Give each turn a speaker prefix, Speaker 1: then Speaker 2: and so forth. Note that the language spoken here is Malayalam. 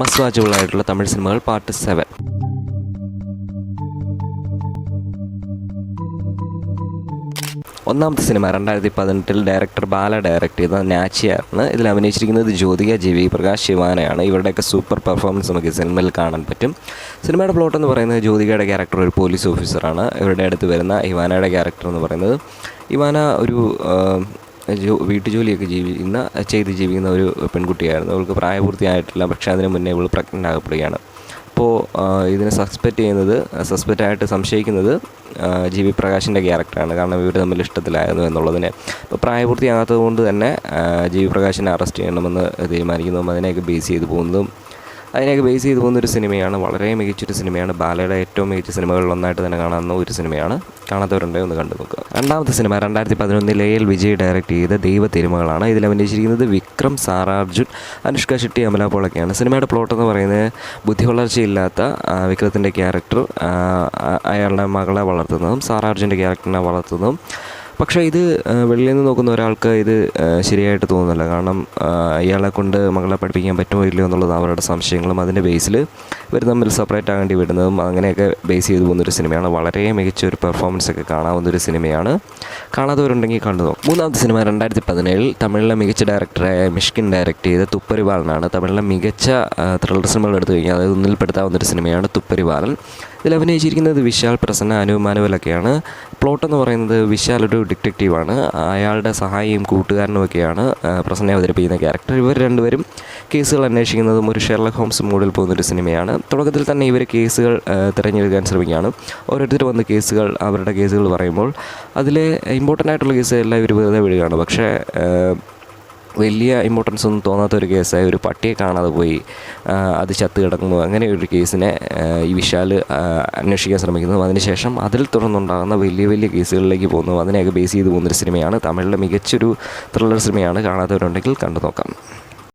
Speaker 1: മസ്റ്റ് തമിഴ് സിനിമകൾ പാർട്ട് സെവൻ. ഒന്നാമത്തെ സിനിമ രണ്ടായിരത്തി പതിനെട്ടിൽ ഡയറക്ടർ ബാല ഡയറക്റ്റ് ചെയ്ത നാച്ചിയായിരുന്നു ഇതിൽ അഭിനയിച്ചിരിക്കുന്നത് ജ്യോതിക ജി വി പ്രകാശ് ശിവാനയാണ്. ഇവരുടെയൊക്കെ സൂപ്പർ പെർഫോമൻസ് നമുക്ക് സിനിമയിൽ കാണാൻ പറ്റും. സിനിമയുടെ പ്ലോട്ട് എന്ന് പറയുന്നത് ജ്യോതികയുടെ ക്യാരക്ടർ ഒരു പോലീസ് ഓഫീസറാണ്. ഇവരുടെ അടുത്ത് വരുന്ന ഇവാനയുടെ ക്യാരക്ടർ എന്ന് പറയുന്നത്. ഇവാന ഒരു വീട്ടുജോലിയൊക്കെ ജീവിക്കുന്ന ചെയ്ത് ജീവിക്കുന്ന ഒരു പെൺകുട്ടിയായിരുന്നു. അവൾക്ക് പ്രായപൂർത്തിയായിട്ടില്ല. പക്ഷേ അതിന് മുന്നേ ഇവൾ പ്രഗ്നന്റ് ആകപ്പെടുകയാണ്. അപ്പോൾ ഇതിനെ സസ്പെക്റ്റ് ചെയ്യുന്നത് സസ്പെക്റ്റ് ആയിട്ട് സംശയിക്കുന്നത് ജി വി പ്രകാശിന്റെ ക്യാരക്ടറാണ് കാരണം ഇവർ തമ്മിൽ ഇഷ്ടത്തിലായിരുന്നു എന്നുള്ളതിനെ. അപ്പോൾ പ്രായപൂർത്തിയാകാത്തത് കൊണ്ട് തന്നെ ജി വി പ്രകാശിനെ അറസ്റ്റ് ചെയ്യണമെന്ന് തീരുമാനിക്കുന്നതും അതിനെയൊക്കെ ബേസ് ചെയ്ത് പോകുന്നതും അതിനെയൊക്കെ ബേസ് ചെയ്ത് പോകുന്ന ഒരു സിനിമയാണ് വളരെ മികച്ചൊരു സിനിമയാണ്. ബാലയുടെ ഏറ്റവും മികച്ച സിനിമകളിൽ ഒന്നായിട്ട് തന്നെ കാണാവുന്ന ഒരു സിനിമയാണ്. കാണാത്തവരുണ്ടെങ്കിൽ ഒന്ന് കണ്ടു നോക്കുക. രണ്ടാമത്തെ സിനിമ രണ്ടായിരത്തി പതിനൊന്നിൽ എ എൽ വിജയ് ഡയറക്റ്റ് ചെയ്ത ദൈവ തിരുമകളാണ്. ഇതിൽ അഭിനയിച്ചിരിക്കുന്നത് വിക്രം സാറാർജുൻ അനുഷ്ക ഷെട്ടി അമല പോളൊക്കെയാണ്. സിനിമയുടെ പ്ലോട്ട് എന്ന് പറയുന്നത് ബുദ്ധി വളർച്ചയില്ലാത്ത വിക്രത്തിന്റെ ക്യാരക്ടർ അയാളുടെ മകളെ വളർത്തുന്നതും സാറാർജുന്റെ ക്യാരക്ടറിനെ വളർത്തുന്നതും പക്ഷേ ഇത് വെളിയിൽ നിന്ന് നോക്കുന്ന ഒരാൾക്ക് ഇത് ശരിയായിട്ട് തോന്നുന്നില്ല. കാരണം ഇയാളെ കൊണ്ട് മകളെ പഠിപ്പിക്കാൻ പറ്റുമോ ഇല്ലയോ എന്നുള്ളത് അവരുടെ സംശയങ്ങളും അതിന്റെ ബേസിൽ ഇവർ തമ്മിൽ സെപ്പറേറ്റ് ആകേണ്ടി വിടുന്നതും അങ്ങനെയൊക്കെ ബേസ് ചെയ്ത് പോകുന്നൊരു സിനിമയാണ്. വളരെ മികച്ച ഒരു പെർഫോമൻസ് ഒക്കെ കാണാവുന്ന ഒരു സിനിമയാണ്. കാണാത്തവരുണ്ടെങ്കിൽ കണ്ടു നോക്കും. മൂന്നാമത്തെ സിനിമ രണ്ടായിരത്തി പതിനേഴിൽ തമിഴിലെ മികച്ച ഡയറക്ടറായ മിഷ്കിൻ ഡയറക്റ്റ് ചെയ്ത തുപ്പരിവാളനാണ് തമിഴിലെ മികച്ച ത്രില്ലർ സിനിമകൾ എടുത്തു കഴിഞ്ഞാൽ അത് ഒന്നിൽപ്പെടുത്താവുന്നൊരു സിനിമയാണ് തുപ്പരിവാലൻ ഇതിൽ അഭിനയിച്ചിരിക്കുന്നത് വിശാൽ പ്രസന്ന അനുമാനുവലൊക്കെയാണ് പ്ലോട്ട് എന്ന് പറയുന്നത് വിശാൽ ഒരു ഡിറ്റക്റ്റീവാണ്. അയാളുടെ സഹായിയും കൂട്ടുകാരനും ഒക്കെയാണ് ആ, പ്രസന്നയെ അവതരിപ്പിക്കുന്ന ക്യാരക്ടർ. ഇവർ രണ്ടുപേരും കേസുകൾ അന്വേഷിക്കുന്നതും ഒരു ഷെർലക് ഹോംസ് മൂഡിൽ പോകുന്നൊരു സിനിമയാണ്. തുടക്കത്തിൽ തന്നെ ഇവർ കേസുകൾ തിരഞ്ഞെടുക്കാൻ ശ്രമിക്കുകയാണ്. ഓരോരുത്തർ വന്ന് കേസുകൾ അവരുടെ കേസുകൾ പറയുമ്പോൾ അതിലെ ഇമ്പോർട്ടന്റ് ആയിട്ടുള്ള കേസുകളെല്ലാം ഇവർ വെറുതെ വിടുകയാണ്. പക്ഷേ വലിയ ഇമ്പോർട്ടൻസ് ഒന്നും തോന്നാത്ത ഒരു കേസായി ഒരു പട്ടിയെ കാണാതെ പോയി അത് ചത്ത് കിടക്കുന്നു. അങ്ങനെ ഒരു കേസിനെ ഈ വിശാൽ അന്വേഷിക്കാൻ ശ്രമിക്കുന്നു. അതിനുശേഷം അതിൽ തുടർന്നുണ്ടാകുന്ന വലിയ വലിയ കേസുകളിലേക്ക് പോകുന്നു. അതിനെയൊക്കെ ബേസ് ചെയ്ത് പോകുന്നൊരു സിനിമയാണ് തമിഴിലെ മികച്ചൊരു ത്രില്ലർ സിനിമയാണ് കാണാത്തവരുണ്ടെങ്കിൽ കണ്ടു നോക്കാം